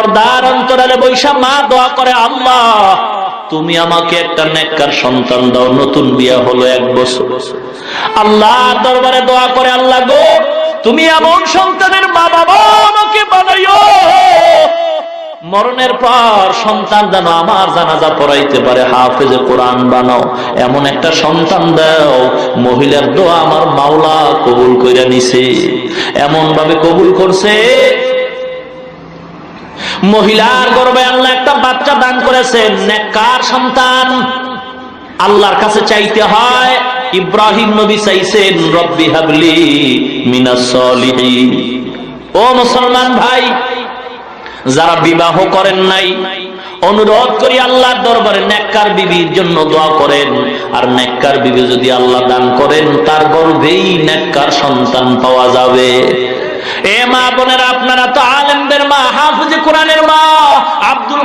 পর্দার অন্তরালে বৈশা মা দোয়া করে, আল্লাহ, তুমি আমাকে একটা নেককার সন্তান দাও, নতুন বিয়া হলো এক বছর। আল্লাহ দরবারে দোয়া করে, আল্লাহ গো, তুমি এমন সন্তানের মা বাবা আমাকে বানাইও। মরণের পর সন্তান যেন আমার জানাজা পড়াইতে পারে, হাফেজে কোরআন বানাও। এমন একটা সন্তান দাও, মহিলার দোয়া আমার মাওলা কবুল কইরা নিছে। এমন ভাবে কবুল করছে মহিলার গর্বে আল্লাহ একটা বাচ্চা দান করেছেন, নেককার সন্তান। আল্লাহর কাছে চাইতে হয়, ইব্রাহিম নবী চাইছেন, রব্বি হাবলি মিনাস সলিহিন। ও মুসলমান ভাই, যারা বিবাহ করেন নাই, অনুরোধ করি আল্লাহর দরবারে নেককার বিবির জন্য দোয়া করেন। আর নেককার বিবি যদি আল্লাহ দান করেন, তার গর্ভেই নেককার সন্তান পাওয়া যাবে। এ মা আপনারা তো আলেমদের মা কোরআনের মা, আব্দুল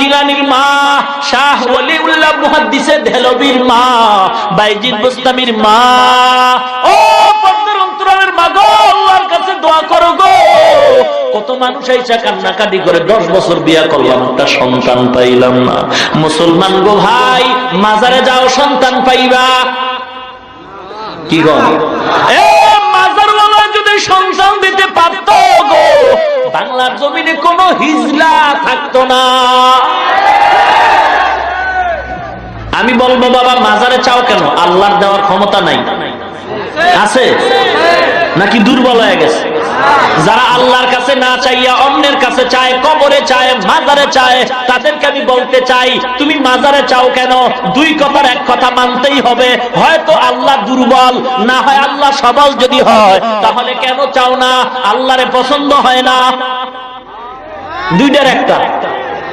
জিলানির মা, শাহ মুহাদ্দিসে মা, বাইজিদ মা। ও মা গো, আল্লাহর কাছে দোয়া করো গো। কত মানুষ আইসা কান্নাকাটি করে, দশ বছর বিয়া করলাম, একটা সন্তান পাইলাম না। মুসলমান গো ভাই, মাজারে যাও, সন্তান পাইবা। কি গো? এ সন্তান দিতে পারত গো। বাংলার জমিনে কোনো হিজলা থাকতো না। আমি বলব, বাবা, মাজারে চাও কেন? আল্লাহর দেওয়ার ক্ষমতা নাই। আছে? নাকি দুর্বল হয়ে গেছে? যারা আল্লাহর কাছে না চাইয়া অন্যের কাছে চায়, কবরে চায়, মাজারে চায়, তাদেরকে আমি বলতে চাই, তুমি মাজারে চাও কেন? দুই কথার এক কথা মানতেই হবে। হয়তো আল্লাহ দুর্বল, না হয় আল্লাহ সবল যদি হয়, তাহলে কেন চাও না? আল্লাহরে পছন্দ হয় না। দুইটার একটা।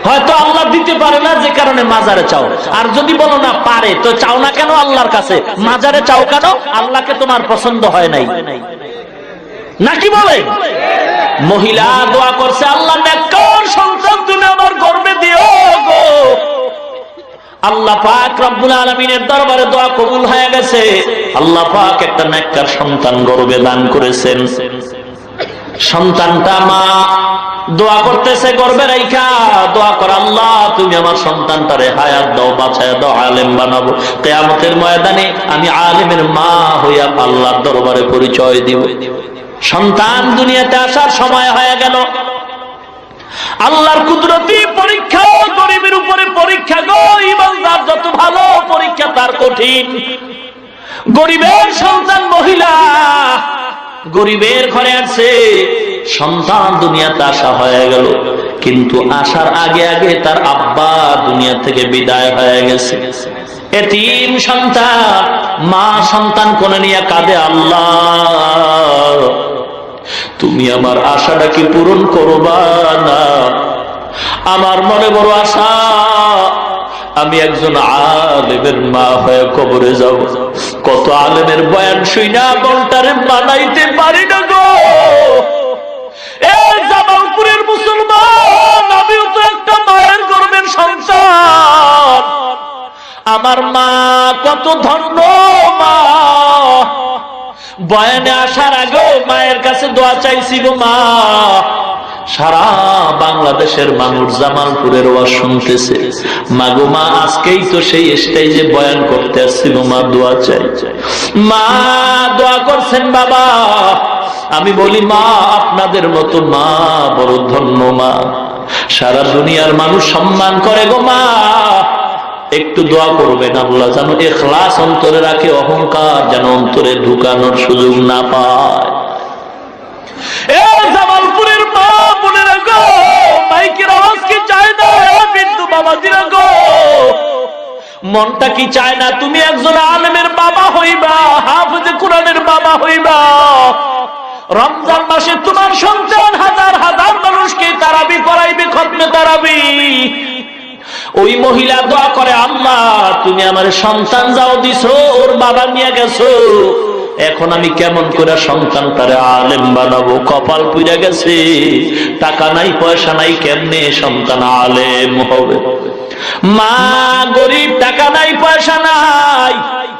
হয়তো আল্লাহ দিতে পারে না যে কারণে মাজারে চাও। আর যদি বলো না, পারে, তো চাও না কেন আল্লাহর কাছে? মাজারে চাও কেন? আল্লাহকে তোমার পছন্দ হয় নাই। নাকি বলে? মহিলা দোয়া করছে, আল্লাহ সন্তান তুমি আমার গর্বে দিও গো? আল্লাহ পাক রব্বুল আলমিনের দরবারে দোয়া কবুল হয়ে গেছে। আল্লাহ পাক একটা নেককার সন্তান গর্বে দান করেছেন। সন্তানটা মা দোয়া করতেছে গর্বে রাইখা, দোয়া কর, আল্লাহ, তুমি আমার সন্তানটারে হায়াত দাও, বাছায় দাও, আলেম বানাবো। কেয়ামতের ময়দানে আমি আলেমের মা হইয়া আল্লাহর দরবারে পরিচয় দিব। সন্তান দুনিয়াতে আসার সময় হয়ে গেল। আল্লাহর কুদরতি পরীক্ষা, গরিবের উপরে পরীক্ষা গো, ইমানদার, যত ভালো পরীক্ষা তার কঠিন। গরিবের সন্তান মহিলা, গরিবের ঘরে আছে, সন্তান দুনিয়াতে আসা হয়ে গেল। কিন্তু আসার আগে আগে তার আব্বা দুনিয়া থেকে বিদায় হয়ে গেছে। এতিম সন্তান, মা সন্তান কোনে নিয়ে কাঁদে আল্লাহ। তুমি আমার আশাটা কি পূরণ করবা না? আমার মনে বড় আশা, আমি একজন আলেমের মা হয়ে কবরে যাব। কত আলেমের বয়ান শুই না বলটারে মানাইতে পারি না গো। এ জামালপুরের মুসলমান, আমিও তো একটা মায়ের গর্বের সন্তান আমার মা কত ধন্য, মা। বয়ানে আসার আগেও মায়ের কাছে দোয়া চাইছি গো মা। সারা বাংলাদেশের মানুষ জামালপুরের ওয়াজ শুনতেছে। মাগো মা, আজকেই তো সেই স্টেজে বয়ান করতে আসছিল মা, দোয়া চাই। মা, দোয়া করছেন বাবা। আমি বলি, মা, আপনাদের মতো মা বড় ধন্য মা। সারা দুনিয়ার মানুষ সম্মান করে গো মা। একটু দোয়া করবেন আল্লাহ যেন এখলাস অন্তরে রাখে, অহংকার যেন অন্তরে ঢুকানোর সুযোগ না পায়। মনটা কি চায় না? তুমি একজন আলেমের বাবা হইবা, হাফেজে কোরআনের বাবা হইবা। রমজান মাসে তোমার সন্তান হাজার হাজার মানুষকে তারাবি করাইবে খতমে তারাবি। ওই মহিলা দোয়া করে আম্মা তুমি আমার সন্তান যাও দিছো ওর বাবা নিয়ে গেছো। এখন আমি কেমন করে সন্তান তারে আলেম বানাবো? কপাল পুড়ে গেছে। টাকা নাই, পয়সা নাই, কেমনে সন্তান আলেম হবে? মা, গরিব, টাকা নাই, পয়সা নাই।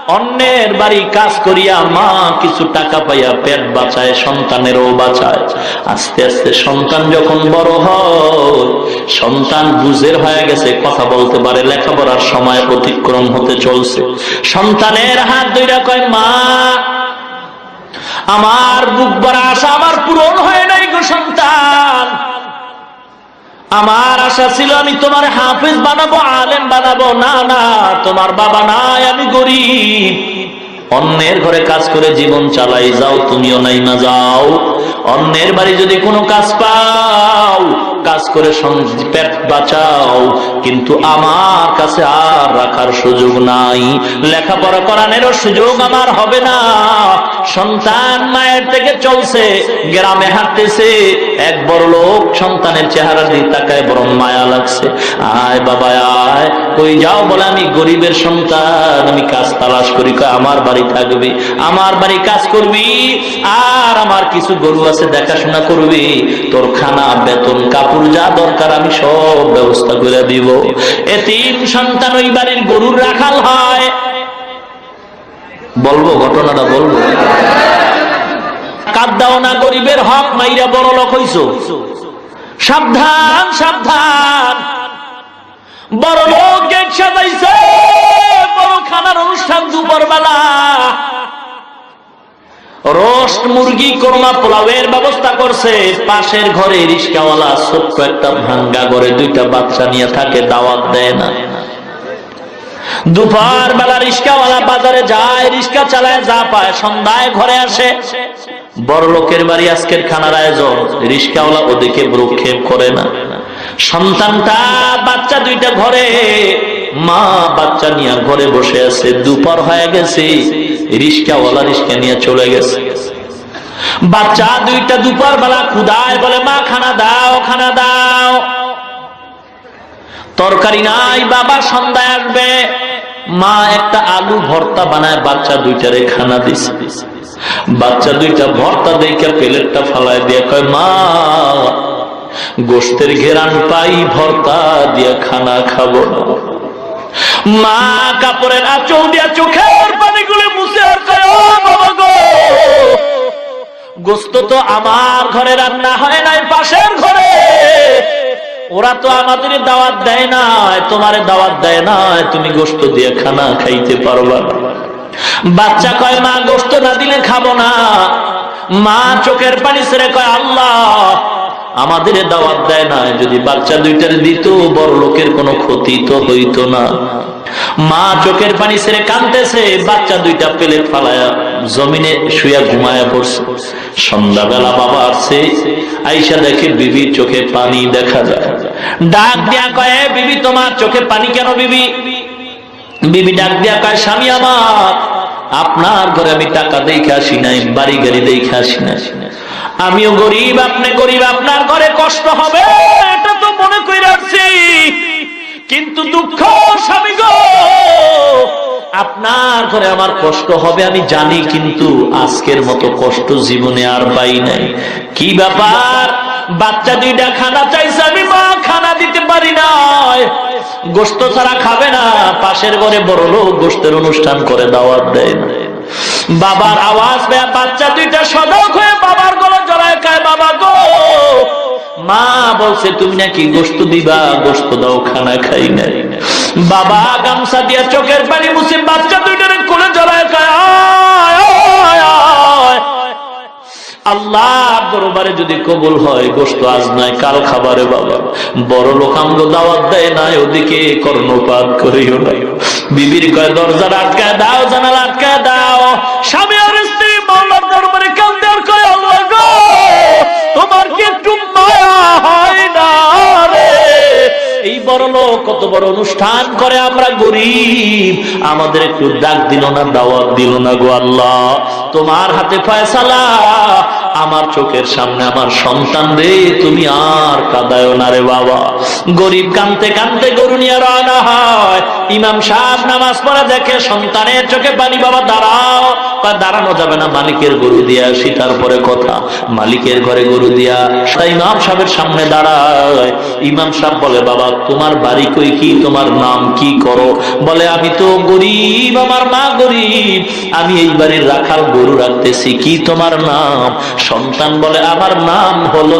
অন্যের বাড়ি কাজ করিয়া মা কিছু টাকা পাইয়া পেট বাঁচায়, সন্তানেরও বাঁচায়। আস্তে আস্তে সন্তান যখন বড় হয়, সন্তান বুঝের হয়ে গেছে, কথা বলতে পারে, লেখাপড়ার সময় অতিক্রম হতে চলছে। সন্তানের হাত দুইটা কয়, মা আমার বুক ভরা আশা আমার পূরণ হয় নাই গো সন্তান। আমার আশা ছিল আমি তোমার হাফিজ বানাবো, আলেম বানাবো। না না, তোমার বাবা নাই, আমি গরিব। অন্যের ঘরে কাজ করে জীবন চালাই যাও, তুমিও নাই, না যাও। অন্যের বাড়ি যদি কোনো কাজ পাও কাজ করে পেট বাঁচাও। কিন্তু আমার কাছে আর রাখার সুযোগ নাই। লেখাপড়া করানোরও সুযোগ আমার হবে না। সন্তান মায়ের থেকে চলছে, গ্রামে হাঁটতেছে। এক বড় লোক সন্তানের চেহারা দিয়ে তাকায়, বরং মায়া লাগছে। আয় বাবা, আয়। কই যাও বলে আমি গরিবের সন্তান। আমি কাজ তালাশ করি আমার বাড়ি থাকবি, আমার বাড়ি কাজ করবি। আর আমার কিছু গরু আছে, দেখাশোনা করবি। তোর খানা, বেতন, কাপড় যা দরকার আমি সব ব্যবস্থা করে দিব। এ তিন সন্তান ওই বাড়ির গরুর রাখাল হয়। বলব, ঘটনাটা বলব। কাদ্দাও না, গরিবের হক মাইরা বড় লোক হইছ। সাবধান সাবধান। বড় লোক গেট সাজাইছে বড় খানার অনুষ্ঠান দুপুর বেলা রোস্ট মুরগি কোরমা পোলাওয়ের ব্যবস্থা করছে। পাশের ঘরে রিস্কাওয়ালা ছোট্ট একটা ভাঙ্গা ঘরে দুইটা বাচ্চা নিয়ে থাকে, দাওয়াত দেয় না। দুপুর বেলা রিস্কাওয়ালা বাজারে যায়, রিস্কা চালায়, যা পায়, সন্ধ্যায় ঘরে আসে। বড় লোকের বাড়ি আজকের খানার আয়োজন, রিস্কাওয়ালা ওদিকে ভ্রুক্ষেপ করে না। সন্তানটা, বাচ্চা দুইটা ঘরে মা বাচ্চা নিয়ে ঘরে বসে আছে, দুপুর হয়ে গেছে, রিস্কাওয়ালা রিস্কা নিয়ে চলে গেছে। বাচ্চা দুইটা দুপুর বেলা ক্ষুদায় বলে, মা, খানা দাও খানা দাও। তরকারি নাই, বাবা সন্ধ্যায় আসবে। মা একটা আলু ভর্তা বানায়, বাচ্চা দুইটারে খানা দিছে। বাচ্চা দুইটা ভর্তা দেখে প্লেটটা ফালায় দিয়ে কয়, মা, গোস্তের ঘেরান পাই, ভর্তা দিয়ে খানা খাব। না মা কাপড়ের আঁচল দিয়া চোখের পানিগুলো মুছে আর গোস্ত তো আমার ঘরে রান্না হয় নাই, পাশের ঘরে। ওরা তো আমাদের দাওয়াত দেয় না তোমার দাওয়াত দেয় না তুমি গোস্ত দিয়ে খানা খাইতে পারবা বাচ্চা কয়, মা, গোস্ত না দিলে খাব না। মা চোখের পানি ছেড়ে কয়, আল্লাহ আমাদের দাওয়াত দেয় না, যদি বাচ্চা দুইটার দিত, বড় লোকের কোনো ক্ষতি তো হইতো না। মা চোখের পানি ছেড়ে কানতেছে বাচ্চা দুইটা প্লেট ফালায়া জমিনে শুয়া ঘুমায়া পড়ছে। সন্ধ্যাবেলা বাবা আসছে, আইসা দেখে বিবির চোখে পানি দেখা যায়। ডাক দিয়া কয়ে বিবি, তোমার চোখে পানি কেন বিবি? বিবি ডাক দিয়া কয়, স্বামী আমার, আপনার ঘরে আমি টাকা দেখে আসি নাই, বাড়ি গাড়ি দেখে আসি না আমিও গরিব, আপনি গরিব, আপনার ঘরে কষ্ট হবে, এটা তো মনে করে রাখছি কিন্তু দুঃখ, স্বামী গো, আপনার ঘরে আমার কষ্ট হবে, আমি জানি, কিন্তু আজকের মতো কষ্ট জীবনে আর পাই নাই। কি ব্যাপার? বাচ্চা দুইটা খানা চাইছে, আমি মা খানা দিতে পারি নাই। গোস্ত ছাড়া খাবে না, পাশের ঘরে বড় লোক গোস্তের অনুষ্ঠান করে দাওয়াত দেয় না। বাবার আওয়াজ বাচ্চা দুইটা সদক মা বলছে, তুমি নাকি গোস্ত দিবা? গোস্ত দাও, খানা খাই নাই বাবা গামছা দিয়া চোখের পানি মুছে বাচ্চা দুইটারে কোলে জড়ায়। আল্লাহ দরবারে যদি কবুল হয় গোস্ত আজ নাই, কাল খাবারে বাবা। বড় লোক আমগ দাওয়াত দেয় নাই, ওদিকে কর্ণপাত করিও না বিবির কয় দরজা আটকায় দাও জানালা আটকায় দাও। স্বামী কত বড় অনুষ্ঠান করে আমরা গরিব। আমাদের একটু ডাক দিল না, দাওয়াত দিল না গো আল্লাহ। তোমার হাতে ফয়সালা, আমার চোখের সামনে আমার সন্তান রে, তুমি আর না রে বাবা। গরিব কানতে কানতে গরু নিয়ে হয়। ইমাম নামাজ পড়ে দেখে সন্তানের চোখে পানি, বাবা, দাঁড়াও। কয় দাঁড়ানো যাবে না, মালিকের গরু দিয়া আসি তারপরে কথা। মালিকের ঘরে গরু দিয়া তাই ইমাম সাহেবের সামনে দাঁড়ায়। ইমাম সাহেব বলে, বাবা, তোমার বাড়ি কই কি? তোমার নাম কি করো? বলে, আমি তো গরিব, আমার মা গরিব। আমি এই বাড়ির রাখাল গরু রাখতেছি, কি তোমার নাম? সন্তান বলে, আমার নাম হলো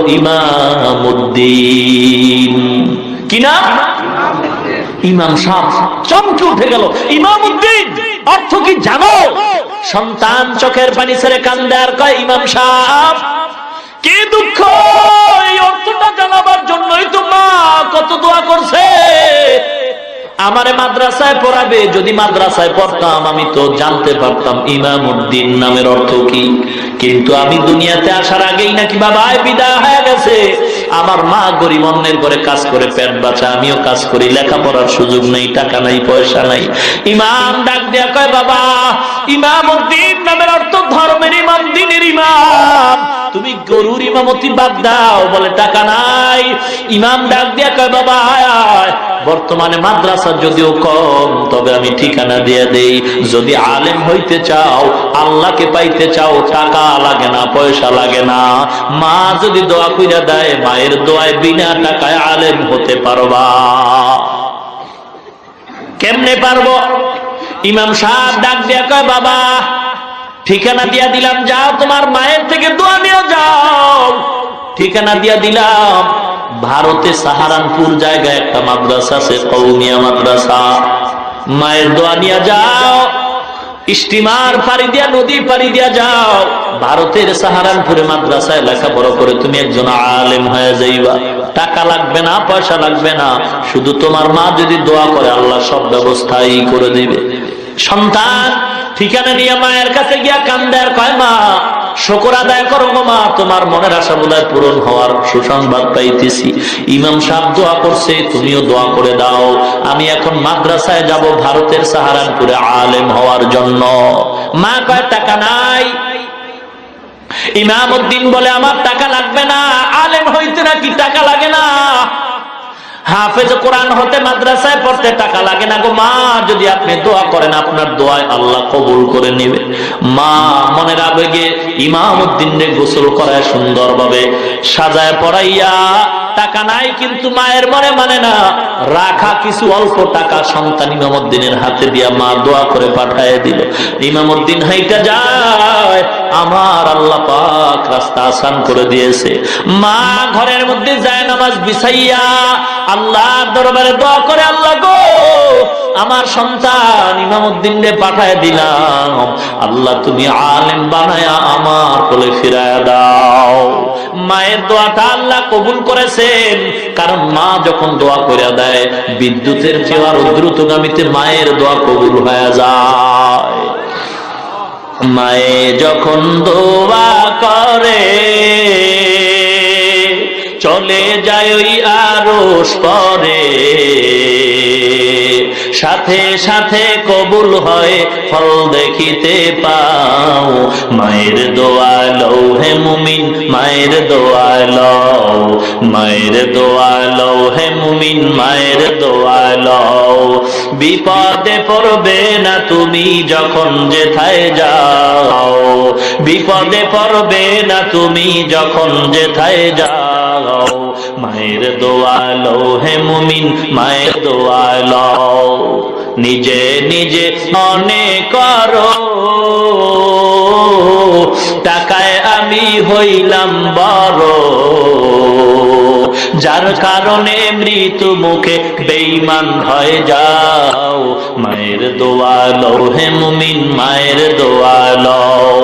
ইমামুদ্দিন। কি ইমাম সাহ। চমকে উঠে গেল। ইমাম উদ্দিন অর্থ কি জানো? সন্তান চোখের পানি ছেড়ে কান্দে আর কয়, ইমাম সাহ, কি দুঃখ? এই অর্থটা জানাবার জন্যই তো মা কত দোয়া করছে। আমারে মাদ্রাসায় পড়াবে, যদি মাদ্রাসায় পড়তাম, আমি তো জানতে পারতাম ইমাম উদ্দিন নামের অর্থ কি। কিন্তু আমি দুনিয়াতে আসার আগেই নাকি বাবায় বিদায় হয়ে গেছে। আমার মা গরিব অন্যের করে কাজ করে পেট বাঁচা, আমিও কাজ করি, লেখাপড়ার সুযোগ নেই, টাকা নাই, পয়সা নাই। ইমাম ডাক দেয়া কয়, বাবা ইমাম উদ্দিন নামের অর্থ ধর্মের ইমাম, দিনের ইমাম। তুমি গরুর ইমামতি বাদ দাও, বলে টাকা নাই। ইমাম ডাক দিয়া কয়, বাবা বর্তমানে মাদ্রাসা যদিও কম, তবে আমি ঠিকানা দিয়ে দেই। যদি আলেম হইতে চাও, আল্লাহকে পাইতে চাও, টাকা লাগে না, পয়সা লাগে না। মা যদি দোয়া কইরা দেয়, মায়ের দোয়ায় বিনা টাকায় আলেম হতে পারবা। কেমনে পারব? ইমাম সাহেব ডাক দিয়া কয়, বাবা, ঠিকানা দিয়া দিলাম, যাও তোমার মায়ের থেকে দোয়া নিয়ে যাও। ঠিকানা দিয়া দিলাম, ভারতে সাহারানপুর জায়গায় একটা মাদ্রাসা আছে কৌমিয়া মাদ্রাসা। মায়ের দোয়া নিয়ে যাও স্টিমার পাড়ি দিয়া, নদী পাড়ি দিয়া যাও। ভারতের সাহারানপুরে মাদ্রাসায় লেখাপড়া করে তুমি একজন আলেম হয়ে যাইবা। টাকা লাগবে না, পয়সা লাগবে না। শুধু তোমার মা যদি দোয়া করে, আল্লাহ সব ব্যবস্থাই করে দিবে। সন্তান ঠিকানা নিয়ে মায়ের কাছে গিয়া কান্দে আর কয়, মা, শকর আদায় করো মা, তোমার মনের আশা বোধহয় পূরণ হওয়ার সুসংবাদ পাইতেছি। ইমাম সাহেব দোয়া করছে, তুমিও দোয়া করে দাও। আমি এখন মাদ্রাসায় যাব, ভারতের সাহারানপুরে আলেম হওয়ার জন্য। মা কয়, টাকা নাই। ইমাম উদ্দিন বলে, আমার টাকা লাগবে না, আলেম হইতে নাকি টাকা লাগে না? হাফেজ কোরআন হতে মাদ্রাসায় পড়তে টাকা লাগে না গো মা, যদি আপনি দোয়া করেন, আপনার দোয়ায় আল্লাহ কবুল করে নেবে। মা মনের আবেগে ইমাম উদ্দিনে গোসল করায় সুন্দরভাবে সাজায় পড়াইয়া টাকা নাই, কিন্তু মায়ের মনে মানে না, রাখা কিছু অল্প টাকা সন্তান ইমামুদ্দিনের হাতে দিয়া মা দোয়া করে পাঠায় দিল। ইমামুদ্দিন হাইটা যায় আমার আল্লাহ পাক রাস্তা আসান করে দিয়েছে। মা ঘরের মধ্যে যায় নামাজ বিছাইয়া আল্লাহর দরবারে দোয়া করে, আল্লাহ গো, আমার সন্তান ইমামুদ্দিন রে পাঠায় দিলাম। আল্লাহ তুমি আলেম বানায়া আমার কোলে ফিরায় দাও। মায়ের দোয়াটা আল্লাহ কবুল করেছেন, কারণ মা যখন দোয়া করে দেয়, বিদ্যুতের চেয়ে আরও দ্রুতগামীতে মায়ের দোয়া কবুল হয়ে যায়। মায়ে যখন দোয়া করে চলে যায় ওই আরও পরে। সাথে সাথে কবুল হয়, ফল দেখিতে পাও। মায়ের দোয়া লও হে মুমিন, মায়ের দোয়া লও। মায়ের দোয়া লও হে মুমিন, মায়ের দোয়া লও। বিপদে পড়বে না তুমি যখন যেথায় যাও। বিপদে পড়বে না তুমি যখন যেথায় যাও। মায়ের দোয়া লও হে মুমিন, মায়ের দোয়া লও। নিজে নিজে মনে করো, টাকায় আমি হইলাম বড়। যার কারণে মৃত্যু মুখে বেইমান হয়ে যাও। মায়ের দোয়া লও হে মুমিন, মায়ের দোয়া লও।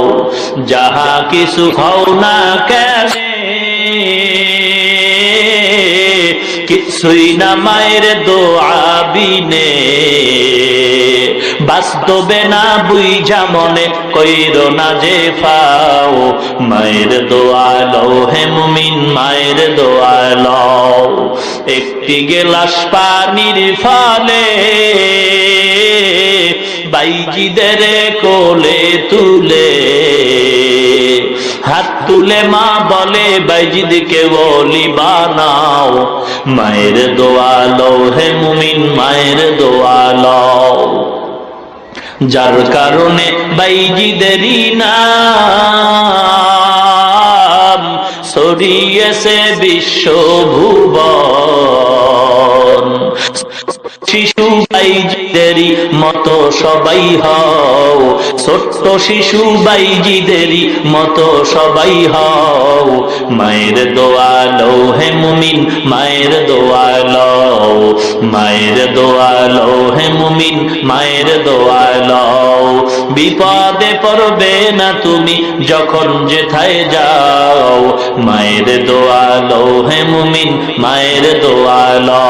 যাহা কিছু হও না কেন কিছুই না মায়ের দোয়া বিনে। বাস্তবে না বুঝা মনে কইর না যে ফাও। মায়ের দোয়া লও হে মুমিন, মায়ের দোয়া লও। একটি গেলাস পানির ফলে বাইজিদের কোলে তুলে। হাত তুলে মা বলে, বাইজিদকে বলি বানাও। মায়ের দোয়া লও হে মুমিন মায়ের দোয়া লও। যার কারণে বাইজিদেরই নাম ছড়িয়েছে বিশ্বভুবন শিশু বাইজিদেরই মতো সবাই হও। ছোট্ট শিশু বাইজিদেরই মতো সবাই হও। মায়ের দোয়ালো হে মুমিন, মায়ের দোয়ালো মায়ের দোয়ালো হে মুমিন, মায়ের দোয়ালো বিপদে পড়বে না তুমি যখন যেথায় যাও। মায়ের দোয়ালো হে মুমিন, মায়ের দোয়ালো